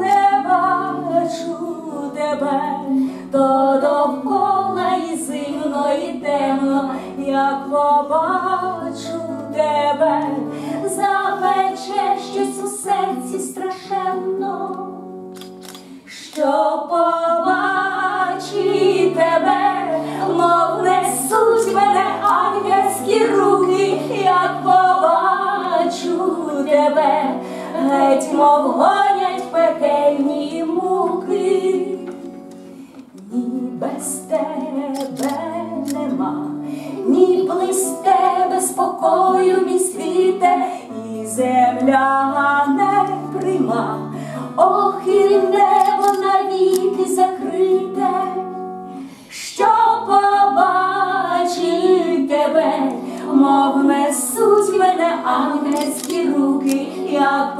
не бачу тебе, то довкола і зимно, і темно, як побачу тебе, запече щось у серці страшенно що побачить тебе, мов несуть мене ангельські руки, як побачу тебе, геть мов щоденні муки, ні без тебе нема, ні близ тебе спокою, мій світе, і земля не прийма, ох і небо навіки закрите, що побачить тебе, мов несуть мене ангельські руки. як я